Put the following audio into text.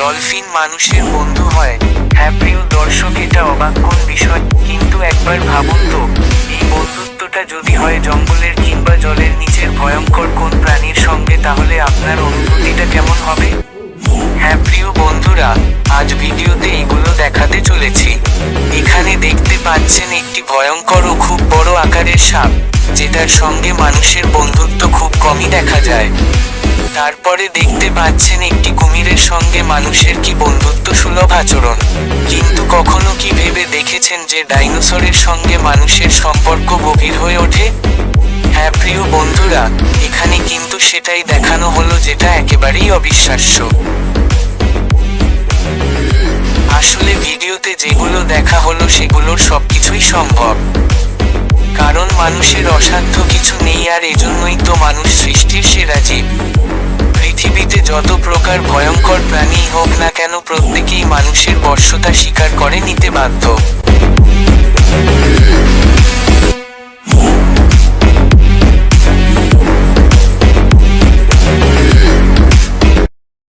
Dolphin মানুষের বন্ধু হয়। হ্যাঁ প্রিয় দর্শক, এটা অবাক কোন বিষয়? কিন্তু একবার ভাবুন তো, এই বন্ধুত্বটা যদি হয় জঙ্গলের কিংবা জলের নিচের ভয়ঙ্কর কোন প্রাণীর সঙ্গে, তাহলে আপনার অনুভূতিটা কেমন হবে? হ্যাঁ প্রিয় বন্ধুরা, আজ ভিডিওতে এগুলো দেখাতে চলেছি। এখানে দেখতে পাচ্ছেন একটি ভয়ঙ্কর ও খুব বড় আকারের সাপ, যেটার সঙ্গে মানুষের বন্ধুত্ব খুব কমই দেখা যায়। তারপরে দেখতে পাচ্ছেন একটি কুমিরের সঙ্গে মানুষের কি বন্ধুত্ব সুলভ আচরণ। কিন্তু কখনো কি ভেবে দেখেছেন যে ডাইনোসরের সঙ্গে মানুষের সম্পর্ক গভীর হয়ে ওঠে? হ্যাঁ প্রিয় বন্ধুরা, এখানে কিন্তু সেটাই দেখানো হলো যেটা একেবারেই অবিশ্বাস্য। আসলে ভিডিওতে যেগুলো দেখা হলো সেগুলোর সবকিছুই সম্ভব। কারণ মানুষের অসাধ্য কিছু নেই আর এজন্যই তো মানুষ পৃথিবীতে যত প্রকার ভয়ঙ্কর প্রাণী হোক না কেন প্রত্যেকেই মানুষের বর্ষতা স্বীকার করে নিতে বাধ্য।